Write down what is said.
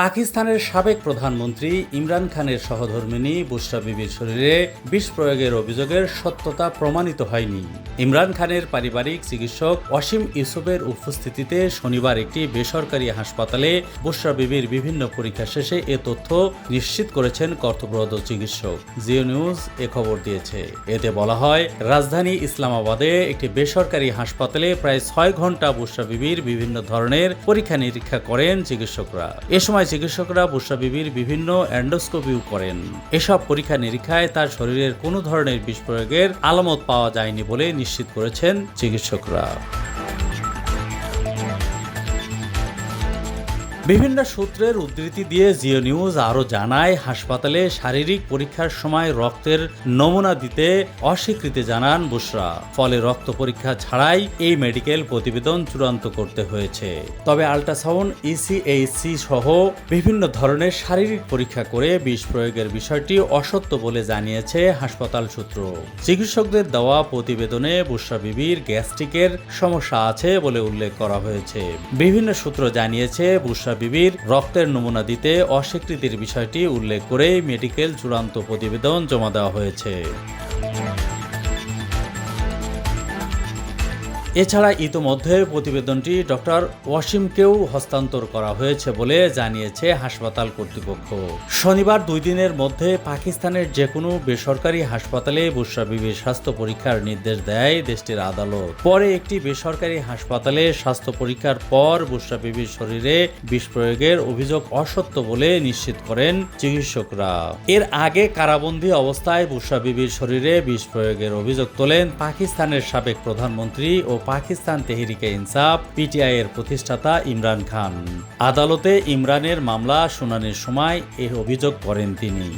পাকিস্তানের সাবেক প্রধানমন্ত্রী ইমরান খানের সহধর্মিনী বুশরা বিবির শরীরে বিষ প্রয়োগের অভিযোগের সত্যতা প্রমাণিত হয়নি। ইমরান খানের পারিবারিক চিকিৎসক অসীম ইউসুফের উপস্থিতিতে শনিবার একটি বেসরকারি হাসপাতালে বুশরা বিবির বিভিন্ন পরীক্ষা শেষে এ তথ্য নিশ্চিত করেছেন কর্তব্যরত চিকিৎসক। জিও নিউজ এ খবর দিয়েছে। এতে বলা হয়, রাজধানী ইসলামাবাদে একটি বেসরকারি হাসপাতালে প্রায় ছয় ঘণ্টা বুশরা বিবির বিভিন্ন ধরনের পরীক্ষা নিরীক্ষা করেন চিকিৎসকরা। এ সময় চিকিৎসকরা বুশরা বিবির বিভিন্ন অ্যান্ডোস্কোপিও করেন। এসব পরীক্ষা নিরীক্ষায় তার শরীরের কোনো ধরনের বিষ প্রয়োগের আলামত পাওয়া যায়নি বলে নিশ্চিত করেছেন চিকিৎসকরা। বিভিন্ন সূত্রের উদ্ধৃতি দিয়ে জিও নিউজ আরও জানায়, হাসপাতালে শারীরিক পরীক্ষার সময় রক্তের নমুনা দিতে অস্বীকৃতি জানান বুশরা। ফলে রক্ত পরীক্ষা ছাড়াই এই মেডিকেল প্রতিবেদন চূড়ান্ত করতে হয়েছে। তবে আল্ট্রাসাউন্ড, ইসিএইচসি সহ বিভিন্ন ধরনের শারীরিক পরীক্ষা করে বিষ প্রয়োগের বিষয়টি অসত্য বলে জানিয়েছে হাসপাতাল সূত্র। চিকিৎসকদের দেওয়া প্রতিবেদনে বুশরা বিবির গ্যাস্ট্রিকের সমস্যা আছে বলে উল্লেখ করা হয়েছে। বিভিন্ন সূত্র জানিয়েছে বুশরা বিবির রক্তের নমুনা দিতে অস্বীকৃতির বিষয়টি উল্লেখ করে মেডিকেল চূড়ান্ত প্রতিবেদন জমা দেওয়া হয়েছে। এছাড়া ইতোমধ্যে প্রতিবেদনটি ডক্টর ওয়াসিমকেও হস্তান্তর করা হয়েছে বলে জানিয়েছে হাসপাতাল কর্তৃপক্ষ। শনিবার দুই দিনের মধ্যে পাকিস্তানের যে কোনো বেসরকারি হাসপাতালে বুশরা বিবির স্বাস্থ্য পরীক্ষার নির্দেশ দেয় দেশটির আদালত। পরে একটি বেসরকারি হাসপাতালে স্বাস্থ্য পরীক্ষার পর বুশরা বিবির শরীরে বিষ প্রয়োগের অভিযোগ অসত্য বলে নিশ্চিত করেন চিকিৎসকরা। এর আগে কারাবন্দী অবস্থায় বুশরা বিবির শরীরে বিষ প্রয়োগের অভিযোগ তোলেন পাকিস্তানের সাবেক প্রধানমন্ত্রী ও পাকিস্তান তেহরিকে ইনসাফ পিটিআই এর প্রতিষ্ঠাতা ইমরান খান। আদালতে ইমরানের মামলা শুনানির সময় এ অভিযোগ করেন তিনি।